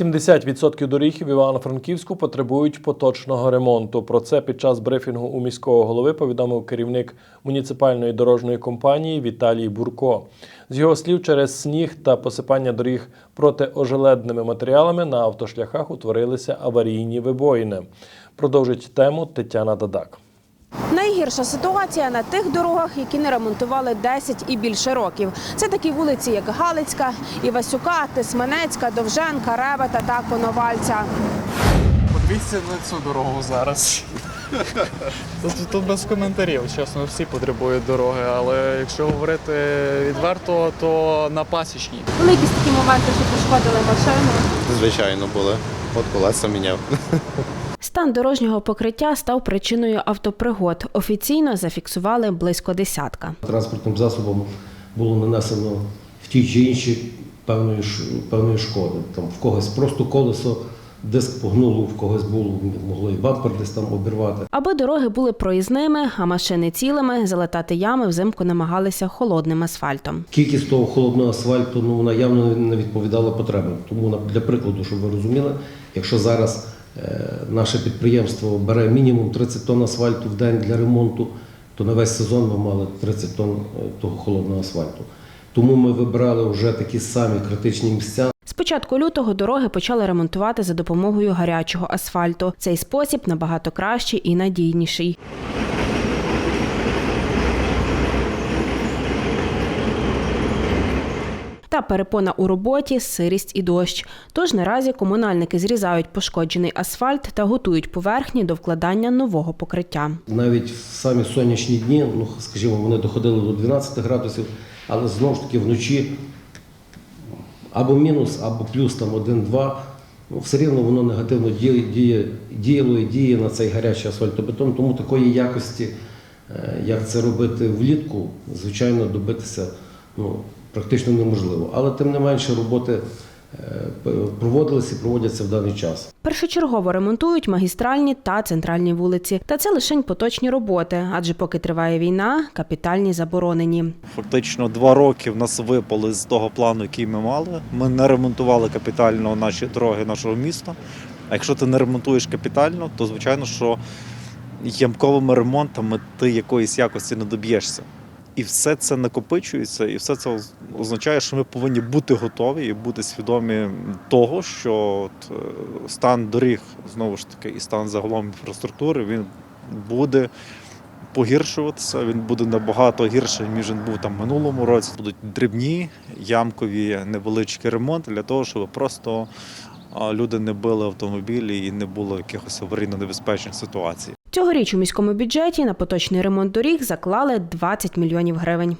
70% доріг в Івано-Франківську потребують поточного ремонту. Про це під час брифінгу у міського голови повідомив керівник муніципальної дорожньої компанії Віталій Бурко. З його слів, через сніг та посипання доріг протиожеледними матеріалами на автошляхах утворилися аварійні вибоїни. Продовжить тему Тетяна Дадак. Найгірша ситуація на тих дорогах, які не ремонтували 10 і більше років. Це такі вулиці, як Галицька, Івасюка, Тисменецька, Довженка, Ребета та Коновальця. Подивіться на цю дорогу зараз. Тут, тут без коментарів, чесно, всі потребують дороги, але якщо говорити відверто, то на пасічній. Були якісь такі моменти, що пошкодили машину. Звичайно, були. От колеса міняв. Стан дорожнього покриття став причиною автопригод. Офіційно зафіксували близько десятка. транспортним засобом було нанесено в тій чи іншій певної, певної шкоди. Там в когось просто колесо, диск погнуло, в когось було, могло і бампер десь там обірвати. Аби дороги були проїзними, а машини цілими, залатати ями взимку намагалися холодним асфальтом. Кількість того холодного асфальту ну, вона явно не відповідала потребам. Тому для прикладу, щоб ви розуміли, якщо зараз наше підприємство бере мінімум 30 тонн асфальту в день для ремонту, то на весь сезон ми мали 30 тонн е, того холодного асфальту. Тому ми вибрали вже такі самі критичні місця, З початку лютого дороги почали ремонтувати за допомогою гарячого асфальту. Цей спосіб набагато кращий і надійніший. Та перепона у роботі, сирість і дощ. Тож наразі комунальники зрізають пошкоджений асфальт та готують поверхні до вкладання нового покриття. Навіть в самі сонячні дні, ну скажімо, вони доходили до 12 градусів, але знову ж таки вночі або мінус, або плюс там 1-2, ну, все рівно воно негативно діє, діє, діяло і діє на цей гарячий асфальтобетон. Тому такої якості, е, як це робити влітку, звичайно, добитися ну, практично неможливо. Але тим не менше роботи е, проводилися і проводяться в даний час. Першочергово ремонтують магістральні та центральні вулиці. Та це лише поточні роботи, адже поки триває війна, капітальні заборонені. Фактично два роки в нас випали з того плану, який ми мали. Ми не ремонтували капітально наші дороги нашого міста. А якщо ти не ремонтуєш капітально, то звичайно, що ямковими ремонтами ти якоїсь якості не доб'єшся. І все це накопичується, і все це означає, що ми повинні бути готові і бути свідомі того, що от, е, стан доріг, знову ж таки, і стан загалом інфраструктури він буде погіршуватися. Він буде набагато гірший, ніж він був там минулому році. Будуть дрібні, ямкові, невеличкі ремонти для того, щоб просто люди не били автомобілі і не було якихось аварійно-небезпечних ситуацій. Цьогоріч у міському бюджеті на поточний ремонт доріг заклали 20 мільйонів гривень.